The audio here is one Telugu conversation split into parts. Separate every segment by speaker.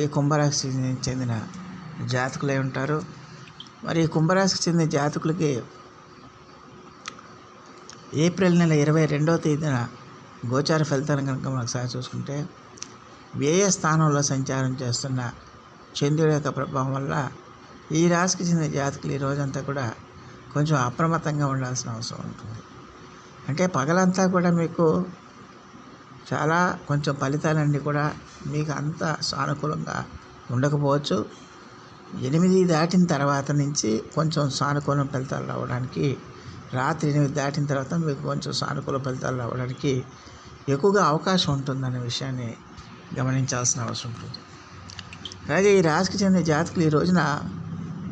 Speaker 1: ఈ కుంభరాశికి చెందిన జాతకులే ఉంటారు? మరి ఈ కుంభరాశికి చెందిన జాతకులకి ఏప్రిల్ నెల ఇరవై రెండవ తేదీన గోచార ఫలితాలను కనుక మనకు ఒకసారి చూసుకుంటే వ్యయ స్థానంలో సంచారం చేస్తున్న చంద్రుడి యొక్క ప్రభావం వల్ల ఈ రాశికి చెందిన జాతకులు ఈ రోజంతా కూడా కొంచెం అప్రమత్తంగా ఉండాల్సిన అవసరం ఉంటుంది. అంటే పగలంతా కూడా మీకు చాలా కొంచెం ఫలితాలన్నీ కూడా మీకు అంత సానుకూలంగా ఉండకపోవచ్చు. ఎనిమిది దాటిన తర్వాత నుంచి కొంచెం సానుకూల ఫలితాలు రావడానికి రాత్రి ఎనిమిది దాటిన తర్వాత మీకు కొంచెం సానుకూల ఫలితాలు రావడానికి ఎక్కువగా అవకాశం ఉంటుందనే విషయాన్ని గమనించాల్సిన అవసరం ఉంటుంది. అలాగే ఈ రాశికి చెందిన జాతకులు ఈ రోజున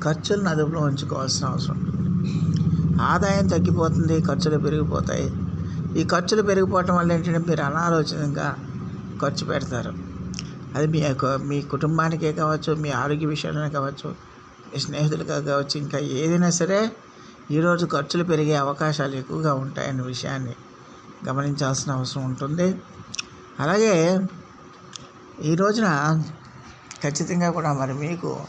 Speaker 1: ఖర్చులను అదుపులో ఉంచుకోవాల్సిన అవసరం ఉంటుంది. ఆదాయం తగ్గిపోతుంది ఖర్చులు పెరిగిపోతాయి. ఈ ఖర్చులు పెరిగిపోవటం వల్ల ఏంటంటే మీరు అనాలోచితంగా ఖర్చు పెడతారు. అది మీ యొక్క- మీ కుటుంబానికే కావచ్చు మీ ఆరోగ్య విషయాలనే కావచ్చు మీ స్నేహితులుగా కావచ్చు ఇంకా ఏదైనా సరే ఈరోజు ఖర్చులు పెరిగే అవకాశాలు ఎక్కువగా ఉంటాయనే విషయాన్ని గమనించాల్సిన అవసరం ఉంటుంది. అలాగే ఈ రోజున ఖచ్చితంగా కూడా మరి మీకు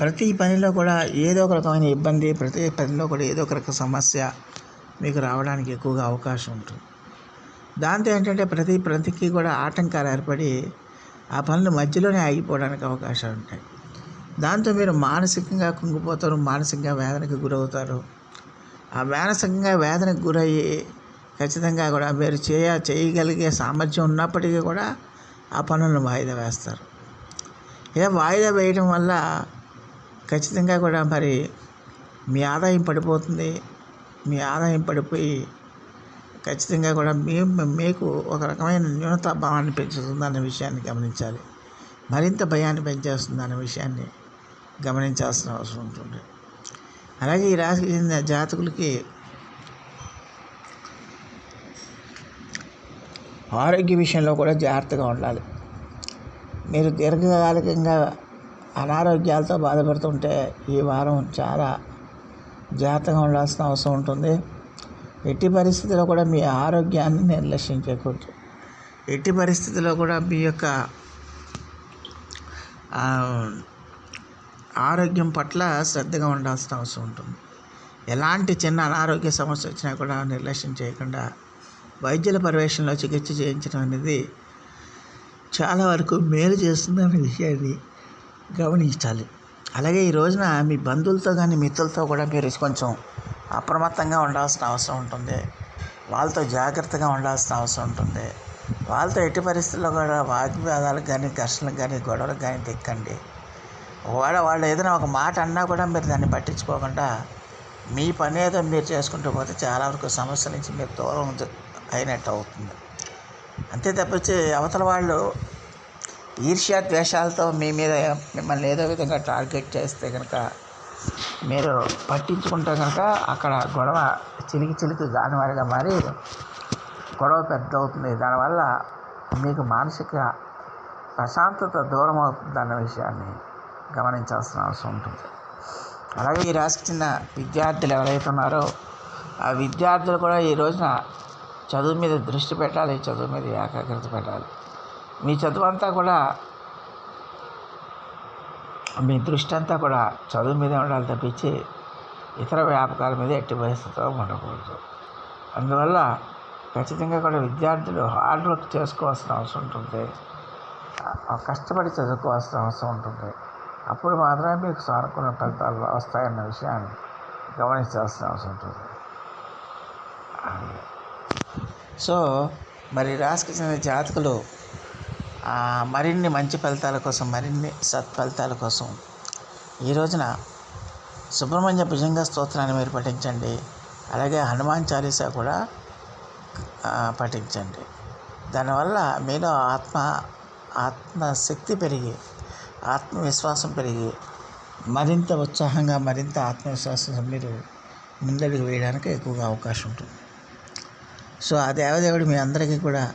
Speaker 1: ప్రతి పనిలో కూడా ఏదో ఒక రకమైన ఇబ్బంది ప్రతి పనిలో కూడా ఏదో ఒక రకమైన సమస్య మీకు రావడానికి ఎక్కువగా అవకాశం ఉంటుంది. దాంతో ఏంటంటే ప్రతి ప్రతికి కూడా ఆటంకాలు ఏర్పడి ఆ పనులు మధ్యలోనే ఆగిపోవడానికి అవకాశాలు ఉంటాయి. దాంతో మీరు మానసికంగా కుంగిపోతారు మానసికంగా వేదనకు గురవుతారు. ఆ మానసికంగా వేదనకు గురయ్యి ఖచ్చితంగా కూడా మీరు చేయ చేయగలిగే సామర్థ్యం ఉన్నప్పటికీ కూడా ఆ పనులను వాయిదా వేస్తారు. ఇలా వాయిదా వేయడం వల్ల ఖచ్చితంగా కూడా మరి మీ ఆదాయం పడిపోతుంది. మీ ఆదాయం పడిపోయి ఖచ్చితంగా కూడా మీ మీకు ఒక రకమైన న్యూనత భావాన్ని పెంచుతుంది అన్న విషయాన్ని గమనించాలి. మరింత భయాన్ని పెంచేస్తుంది అన్న విషయాన్ని గమనించాల్సిన అవసరం ఉంటుంది. అలాగే ఈ రాశికి చెందిన జాతకులకి ఆరోగ్య విషయంలో కూడా జాగ్రత్తగా ఉండాలి. మీరు దీర్ఘకాలికంగా అనారోగ్యాలతో బాధపడుతుంటే ఈ వారం చాలా జాగ్రత్తగా ఉండాల్సిన అవసరం ఉంటుంది. ఎట్టి పరిస్థితిలో కూడా మీ ఆరోగ్యాన్ని నిర్లక్ష్యం చేయకూడదు ఎట్టి పరిస్థితిలో కూడా మీ యొక్క ఆరోగ్యం పట్ల శ్రద్ధగా ఉండాల్సిన అవసరం ఉంటుంది. ఎలాంటి చిన్న అనారోగ్య సమస్య వచ్చినా కూడా నిర్లక్ష్యం చేయకుండా వైద్యుల పర్యవేక్షణలో చికిత్స చేయించడం అనేది చాలా వరకు మేలు చేస్తుందనే విషయాన్ని గమనించాలి. అలాగే ఈ రోజున మీ బంధువులతో కానీ మిత్రులతో కూడా మీరు కొంచెం అప్రమత్తంగా ఉండాల్సిన అవసరం ఉంటుంది. వాళ్ళతో జాగ్రత్తగా ఉండాల్సిన అవసరం ఉంటుంది. వాళ్ళతో ఎట్టి పరిస్థితుల్లో కూడా వాగ్వాదాలకు కానీ ఘర్షణలకు కానీ గొడవలకు కానీ తెక్కండి ఒకవేళ వాళ్ళు ఏదైనా ఒక మాట అన్నా కూడా మీరు దాన్ని పట్టించుకోకుండా మీ పని ఏదో మీరు చేసుకుంటూ పోతే చాలా వరకు సమస్య నుంచి మీరు దూరం అయినట్టు అవుతుంది. అంతే తప్పించి అవతల వాళ్ళు ఈర్ష్యా ద్వేషాలతో మీ మీద మిమ్మల్ని ఏదో విధంగా టార్గెట్ చేస్తే కనుక మీరు పట్టించుకుంటే కనుక అక్కడ గొడవ చిలికి చిలికి దానివారిగా మారి గొడవ పెద్ద అవుతుంది దానివల్ల మీకు మానసిక ప్రశాంతత దూరం అవుతుంది అన్న విషయాన్ని గమనించాల్సిన అవసరం ఉంటుంది. అలాగే ఈ రాశికి చెందిన విద్యార్థులు ఎవరైతే ఉన్నారో ఆ విద్యార్థులు కూడా ఈ రోజున చదువు మీద దృష్టి పెట్టాలి చదువు మీద ఏకాగ్రత పెట్టాలి. మీ చదువు అంతా కూడా మీ దృష్టి అంతా కూడా చదువు మీద ఉండాలి తప్పించి ఇతర వ్యాపకాల మీద ఎట్టి పరిస్థితిలో ఉండకూడదు. అందువల్ల ఖచ్చితంగా కూడా విద్యార్థులు హార్డ్ వర్క్ చేసుకోవాల్సిన అవసరం ఉంటుంది. కష్టపడి చదువుకోవాల్సిన అవసరం ఉంటుంది. అప్పుడు మాత్రమే మీకు సానుకూల ఫలితాలు వస్తాయన్న విషయాన్ని గమనించాల్సిన అవసరం ఉంటుంది. సో మరి రాసుకు చెందిన జాతకులు మరిన్ని మంచి ఫలితాల కోసం మరిన్ని సత్ఫలితాల కోసం ఈ రోజున సుబ్రహ్మణ్య భుజంగ స్తోత్రాన్ని మీరు పఠించండి. అలాగే హనుమాన్ చాలీసా కూడా పఠించండి. దానివల్ల మీలో ఆత్మ ఆత్మశక్తి పెరిగి ఆత్మవిశ్వాసం పెరిగి మరింత ఉత్సాహంగా మరింత ఆత్మవిశ్వాసం మీరు ముందడుగు వేయడానికి ఎక్కువగా అవకాశం ఉంటుంది. సో ఆ దేవదేవుడు మీ అందరికీ కూడా